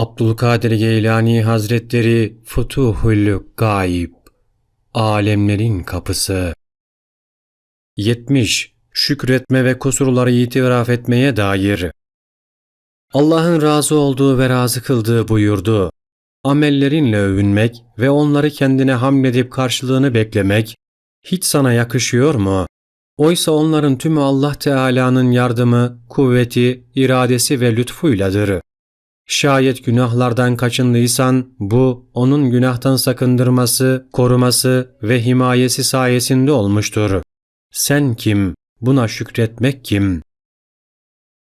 Abdülkadir Geylani Hazretleri Futuhul Gaib Alemlerin Kapısı 70. Şükretme ve kusurları itiraf etmeye dair Allah'ın razı olduğu ve razı kıldığı buyurdu. Amellerinle övünmek ve onları kendine hamledip karşılığını beklemek hiç sana yakışıyor mu? Oysa onların tümü Allah Teala'nın yardımı, kuvveti, iradesi ve lütfuyladır. Şayet günahlardan kaçındıysan bu onun günahtan sakındırması, koruması ve himayesi sayesinde olmuştur. Sen kim? Buna şükretmek kim?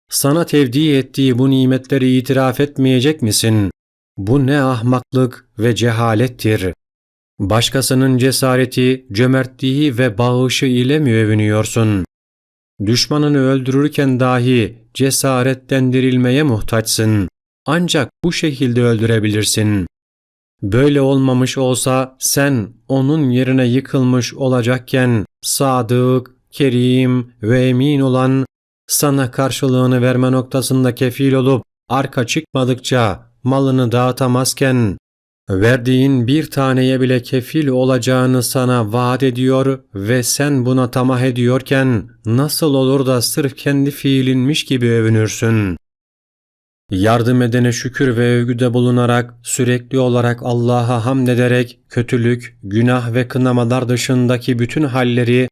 Sana tevdi ettiği bu nimetleri itiraf etmeyecek misin? Bu ne ahmaklık ve cehalettir. Başkasının cesareti, cömertliği ve bağışı ile mi övünüyorsun? Düşmanını öldürürken dahi cesaretlendirilmeye muhtaçsın. Ancak bu şekilde öldürebilirsin. Böyle olmamış olsa sen onun yerine yıkılmış olacakken sadık, kerim ve emin olan sana karşılığını verme noktasında kefil olup arka çıkmadıkça malını dağıtamazken verdiğin bir taneye bile kefil olacağını sana vaat ediyor ve sen buna tamah ediyorken nasıl olur da sırf kendi fiilinmiş gibi övünürsün? Yardım edene şükür ve övgüde bulunarak sürekli olarak Allah'a hamd ederek kötülük, günah ve kınamalar dışındaki bütün halleri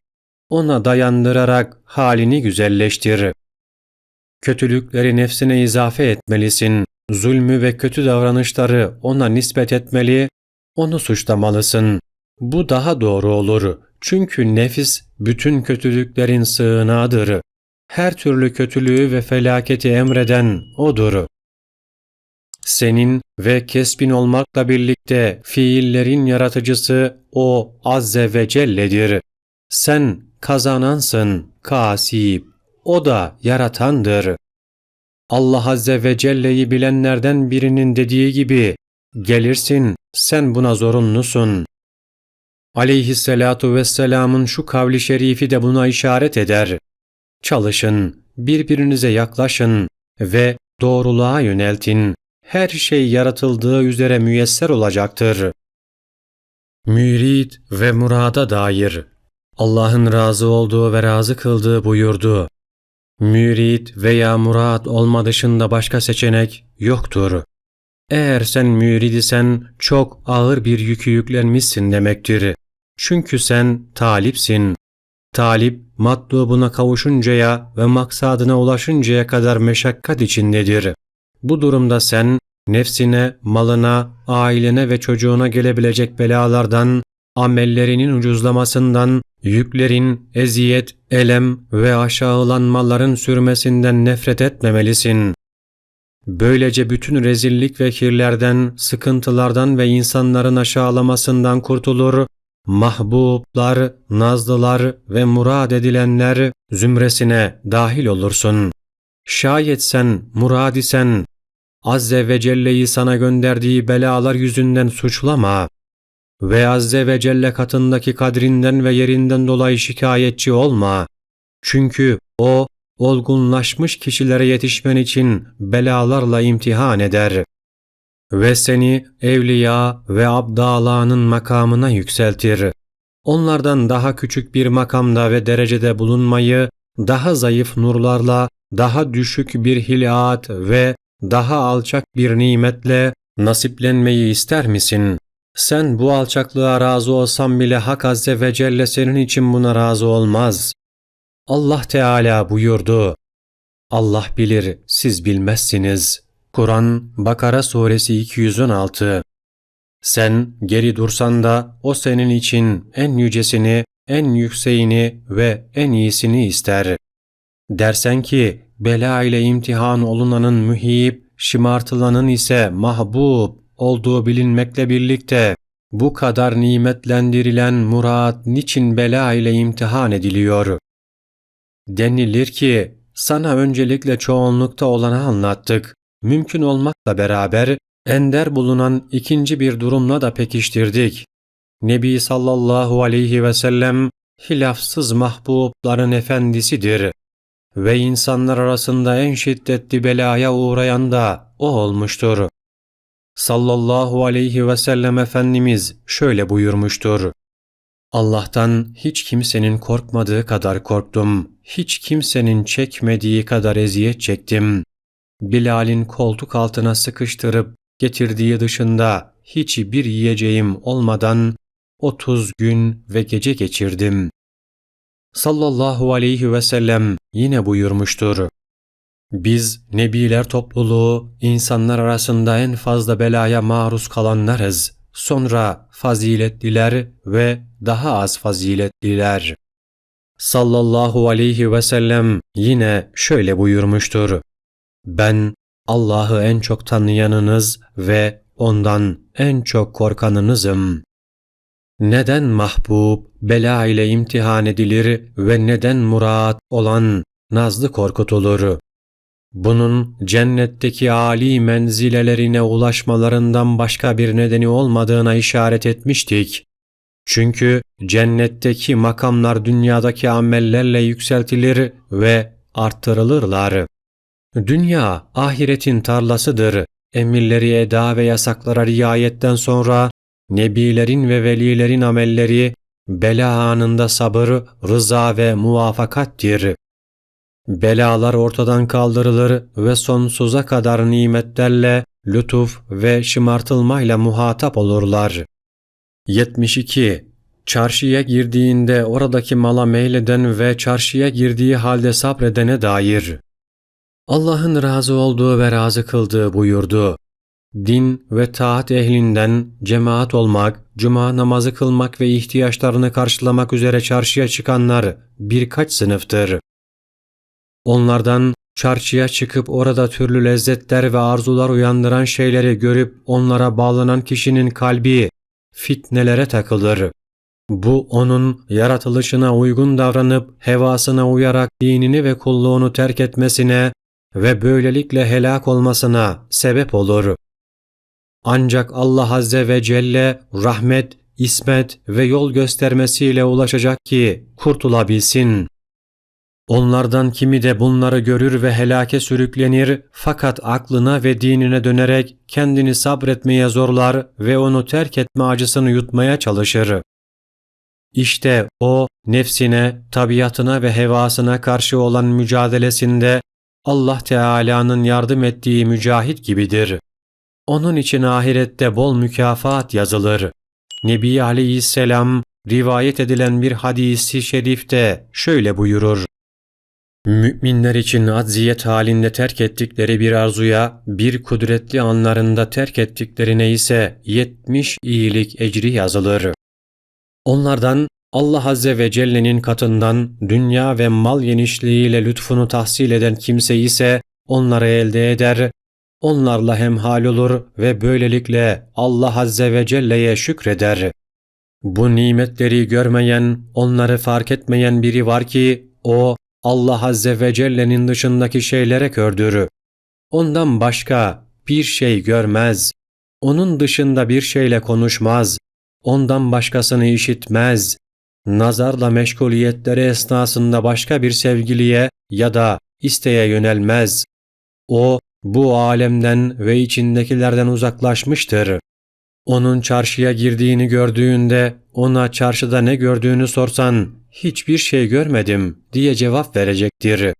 ona dayandırarak halini güzelleştir. Kötülükleri nefsine izafe etmelisin. Zulmü ve kötü davranışları ona nispet etmeli, onu suçlamalısın. Bu daha doğru olur. Çünkü nefis bütün kötülüklerin sığınağıdır. Her türlü kötülüğü ve felaketi emreden odur. Senin ve kesbin olmakla birlikte fiillerin yaratıcısı o Azze ve Celle'dir. Sen kazanansın, kasip. O da yaratandır. Allah Azze ve Celle'yi bilenlerden birinin dediği gibi, gelirsin, sen buna zorunlusun. Aleyhisselatu vesselamın şu kavli şerifi de buna işaret eder. Çalışın, birbirinize yaklaşın ve doğruluğa yöneltin. Her şey yaratıldığı üzere müyesser olacaktır. Mürid ve murada dair Allah'ın razı olduğu ve razı kıldığı buyurdu. Mürid veya murat olma dışında başka seçenek yoktur. Eğer sen mürid isen çok ağır bir yükü yüklenmişsin demektir. Çünkü sen talipsin. Talip, matlubuna kavuşuncaya ve maksadına ulaşıncaya kadar meşakkat içindedir. Bu durumda sen, nefsine, malına, ailene ve çocuğuna gelebilecek belalardan, amellerinin ucuzlamasından, yüklerin, eziyet, elem ve aşağılanmaların sürmesinden nefret etmemelisin. Böylece bütün rezillik ve kirlerden, sıkıntılardan ve insanların aşağılamasından kurtulur, mahbublar, nazlılar ve murad edilenler zümresine dahil olursun. Şayet sen murad isen, Azze ve Celle'yi sana gönderdiği belalar yüzünden suçlama ve Azze ve Celle katındaki kadrinden ve yerinden dolayı şikayetçi olma. Çünkü O, olgunlaşmış kişilere yetişmen için belalarla imtihan eder. Ve seni evliya ve abdalanın makamına yükseltir. Onlardan daha küçük bir makamda ve derecede bulunmayı, daha zayıf nurlarla, daha düşük bir hilat ve daha alçak bir nimetle nasiplenmeyi ister misin? Sen bu alçaklığa razı olsan bile Hak Azze ve Celle senin için buna razı olmaz. Allah Teala buyurdu. Allah bilir, siz bilmezsiniz. Kur'an Bakara Suresi 216 Sen geri dursan da o senin için en yücesini, en yükseğini ve en iyisini ister. Dersen ki bela ile imtihan olunanın mühib, şımartılanın ise mahbub olduğu bilinmekle birlikte bu kadar nimetlendirilen murat niçin bela ile imtihan ediliyor? Denilir ki sana öncelikle çoğunlukta olanı anlattık. Mümkün olmakla beraber ender bulunan ikinci bir durumla da pekiştirdik. Nebi sallallahu aleyhi ve sellem hilafsız mahbubların efendisidir ve insanlar arasında en şiddetli belaya uğrayan da o olmuştur. sallallahu aleyhi ve sellem Efendimiz şöyle buyurmuştur. Allah'tan hiç kimsenin korkmadığı kadar korktum, hiç kimsenin çekmediği kadar eziyet çektim. Bilal'in koltuk altına sıkıştırıp getirdiği dışında hiçbir yiyeceğim olmadan 30 gün ve gece geçirdim. Sallallahu aleyhi ve sellem yine buyurmuştur. Biz nebiler topluluğu insanlar arasında en fazla belaya maruz kalanlarız. Sonra faziletliler ve daha az faziletliler. Sallallahu aleyhi ve sellem yine şöyle buyurmuştur. Ben Allah'ı en çok tanıyanınız ve ondan en çok korkanınızım. Neden mahbub bela ile imtihan edilir ve neden murat olan nazlı korkutulur? Bunun cennetteki âli menzilelerine ulaşmalarından başka bir nedeni olmadığına işaret etmiştik. Çünkü cennetteki makamlar dünyadaki amellerle yükseltilir ve arttırılırlar. Dünya ahiretin tarlasıdır. Emirleri eda ve yasaklara riayetten sonra nebilerin ve velilerin amelleri bela anında sabır, rıza ve muvafakattir. Belalar ortadan kaldırılır ve sonsuza kadar nimetlerle, lütuf ve şımartılmayla muhatap olurlar. 72. Çarşıya girdiğinde oradaki mala meyleden ve çarşıya girdiği halde sabredene dair. Allah'ın razı olduğu ve razı kıldığı buyurdu. Din ve taat ehlinden cemaat olmak, cuma namazı kılmak ve ihtiyaçlarını karşılamak üzere çarşıya çıkanlar birkaç sınıftır. Onlardan çarşıya çıkıp orada türlü lezzetler ve arzular uyandıran şeyleri görüp onlara bağlanan kişinin kalbi fitnelere takılır. Bu onun yaratılışına uygun davranıp hevasına uyarak dinini ve kulluğunu terk etmesine ve böylelikle helak olmasına sebep olur. Ancak Allah Azze ve Celle rahmet, ismet ve yol göstermesiyle ulaşacak ki kurtulabilsin. Onlardan kimi de bunları görür ve helake sürüklenir fakat aklına ve dinine dönerek kendini sabretmeye zorlar ve onu terk etme acısını yutmaya çalışır. İşte o nefsine, tabiatına ve hevasına karşı olan mücadelesinde Allah Teala'nın yardım ettiği mücahit gibidir. Onun için ahirette bol mükafat yazılır. Nebi Aleyhisselam rivayet edilen bir hadisi şerifte şöyle buyurur. Müminler için acziyet halinde terk ettikleri bir arzuya, bir kudretli anlarında terk ettiklerine ise yetmiş iyilik ecri yazılır. Onlardan Allah Azze ve Celle'nin katından dünya ve mal genişliğiyle lütfunu tahsil eden kimse ise onları elde eder, onlarla hemhal olur ve böylelikle Allah Azze ve Celle'ye şükreder. Bu nimetleri görmeyen, onları fark etmeyen biri var ki o Allah Azze ve Celle'nin dışındaki şeylere kördür. Ondan başka bir şey görmez. Onun dışında bir şeyle konuşmaz. Ondan başkasını işitmez. Nazarla meşguliyetleri esnasında başka bir sevgiliye ya da isteğe yönelmez. O bu alemden ve içindekilerden uzaklaşmıştır. Onun çarşıya girdiğini gördüğünde ona çarşıda ne gördüğünü sorsan hiçbir şey görmedim diye cevap verecektir.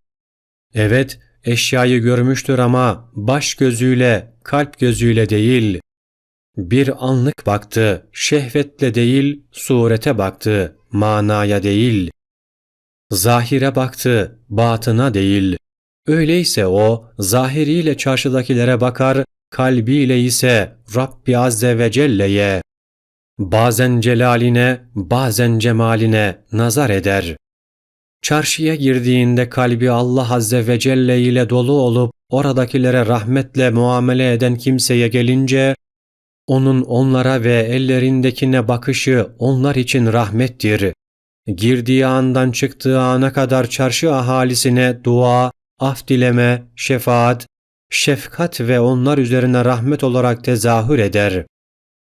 Evet, eşyayı görmüştür ama baş gözüyle, kalp gözüyle değil. Bir anlık baktı, şehvetle değil, surete baktı, manaya değil. Zahire baktı, batına değil. Öyleyse o, zahiriyle çarşıdakilere bakar, kalbiyle ise Rabbi Azze ve Celle'ye bazen celaline, bazen cemaline nazar eder. Çarşıya girdiğinde kalbi Allah Azze ve Celle ile dolu olup oradakilere rahmetle muamele eden kimseye gelince, onun onlara ve ellerindekine bakışı onlar için rahmettir. Girdiği andan çıktığı ana kadar çarşı ahalisine dua, af dileme, şefaat, şefkat ve onlar üzerine rahmet olarak tezahür eder.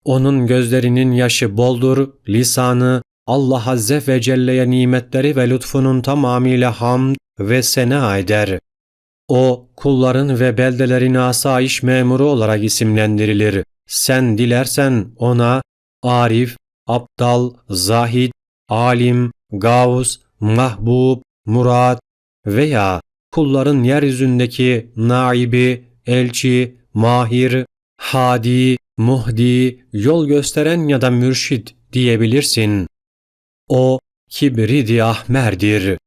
Onun gözlerinin yaşı boldur, lisanı Allah Azze ve Celle'ye nimetleri ve lütfunun tamamıyla hamd ve sena eder. O, kulların ve beldelerin asayiş memuru olarak isimlendirilir. Sen dilersen ona arif, aptal, zahid, alim, gavs, mahbub, murat veya kulların yeryüzündeki naibi, elçi, mahir, hadi, muhdi, yol gösteren ya da mürşid diyebilirsin. O kibridi ahmerdir.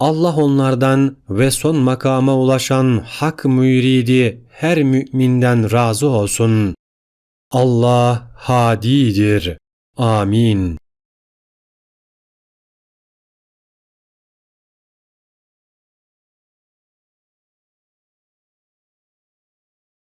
Allah onlardan ve son makama ulaşan hak müridi her müminden razı olsun. Allah hadidir. Amin.